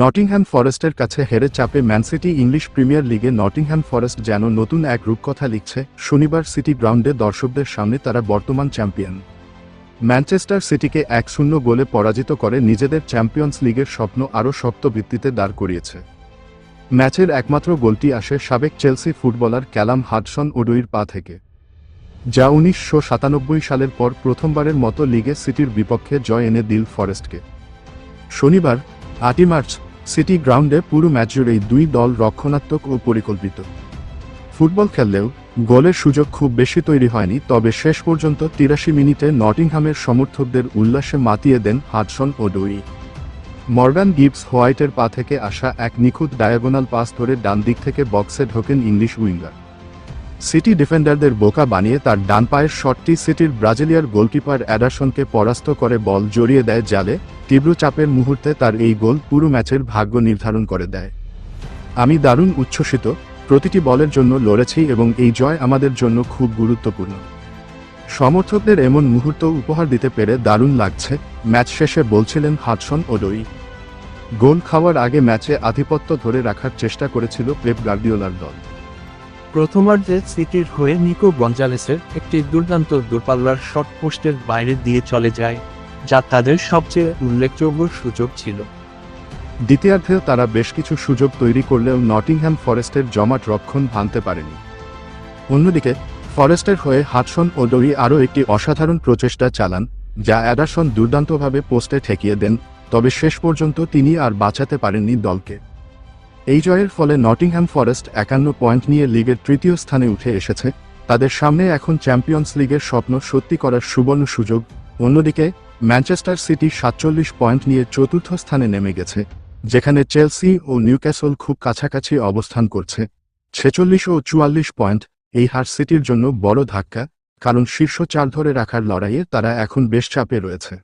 Nottingham ফরেস্টের কাছে হেরে চাপে ম্যানসিটি ইংলিশ প্রিমিয়ার লিগে নটিংহ্যাম ফরেস্ট যেন নতুন এক রূপকথা লিখছে। শনিবার সিটি গ্রাউন্ডে দর্শকদের সামনে তারা বর্তমান চ্যাম্পিয়ন। ম্যানচেস্টার সিটিকে এক শূন্য গোলে পরাজিত করে নিজেদের চ্যাম্পিয়ন্স লিগের স্বপ্ন আরও শক্ত ভিত্তিতে দাঁড় করিয়েছে। ম্যাচের একমাত্র গোলটি আসে সাবেক চেলসি ফুটবলার ক্যালাম হাডসন ওডুইর পা থেকে। যা উনিশশো সাতানব্বই সালের পর প্রথমবারের মতো লিগে সিটির বিপক্ষে জয় এনে দিল ফরেস্টকে। শনিবার, আটই মার্চ সিটি গ্রাউন্ডে পুরো ম্যাচ জুড়েই দুই দল রক্ষণাত্মক ও পরিকল্পিত। ফুটবল খেললেও গোলের সুযোগ খুব বেশি তৈরি হয়নি, তবে শেষ পর্যন্ত তিরাশি মিনিটে নটিংহামের সমর্থকদের উল্লাসে মাতিয়ে দেন Hudson Odoi. Morgan Gibbs হোয়াইটের পা থেকে আসা এক নিখুঁত ডায়াগোনাল পাস ধরে ডান দিক থেকে বক্সে ঢোকেন ইংলিশ উইঙ্গার। সিটি ডিফেন্ডারদের বোকা বানিয়ে তার ডান পায়ের শটটি সিটির ব্রাজিলিয়ার গোলকিপার অ্যাডারসনকে পরাস্ত করে বল জড়িয়ে দেয় জালে, তীব্র চাপের মুহূর্তে তার এই গোল পুরো ম্যাচের ভাগ্য নির্ধারণ করে দেয়। আমি দারুণ উচ্ছ্বসিত, প্রতিটি বলের জন্য লড়েছি এবং এই জয় আমাদের জন্য খুব গুরুত্বপূর্ণ। সমর্থকদের এমন মুহূর্ত উপহার দিতে পেরে দারুণ লাগছে, ম্যাচ শেষে বলছিলেন হাডসন ওডোই। গোল খাওয়ার আগে ম্যাচে আধিপত্য ধরে রাখার চেষ্টা করেছিল পেপ গার্ডিওলার দল। প্রথমার্ধে সিটির হয়ে নিকো গঞ্জালেসের একটি দুর্দান্ত দূরপাল্লার শট পোস্টের বাইরে দিয়ে চলে যায়, যা তাদের সবচেয়ে উল্লেখযোগ্য সুযোগ ছিল। দ্বিতীয়ার্ধেও তারা বেশ কিছু সুযোগ তৈরি করলেও নটিংহ্যাম ফরেস্টের জমাট রক্ষণ ভাঙতে পারেনি। অন্যদিকে, ফরেস্টের হয়ে হাটসন ও ডরি আরও একটি অসাধারণ প্রচেষ্টা চালান, যা অ্যাডারসন দুর্দান্তভাবে পোস্টে ঠেকিয়ে দেন, তবে শেষ পর্যন্ত তিনি আর বাঁচাতে পারেননি দলকে। এই জয়ের ফলে নটিংহ্যাম ফরেস্ট একান্ন পয়েন্ট নিয়ে লিগের তৃতীয় স্থানে উঠে এসেছে। তাদের সামনে এখন চ্যাম্পিয়ন্স লিগের স্বপ্ন সত্যি করার সুবর্ণ সুযোগ। অন্যদিকে, ম্যানচেস্টার সিটি সাতচল্লিশ পয়েন্ট নিয়ে চতুর্থ স্থানে নেমে গেছে, যেখানে চেলসি ও নিউক্যাসল খুব কাছাকাছি অবস্থান করছে। ছেচল্লিশ ও চুয়াল্লিশ পয়েন্ট এই হার সিটির জন্য বড় ধাক্কা, কারণ শীর্ষ চার ধরে রাখার লড়াইয়ে তারা এখন বেশ চাপে রয়েছে।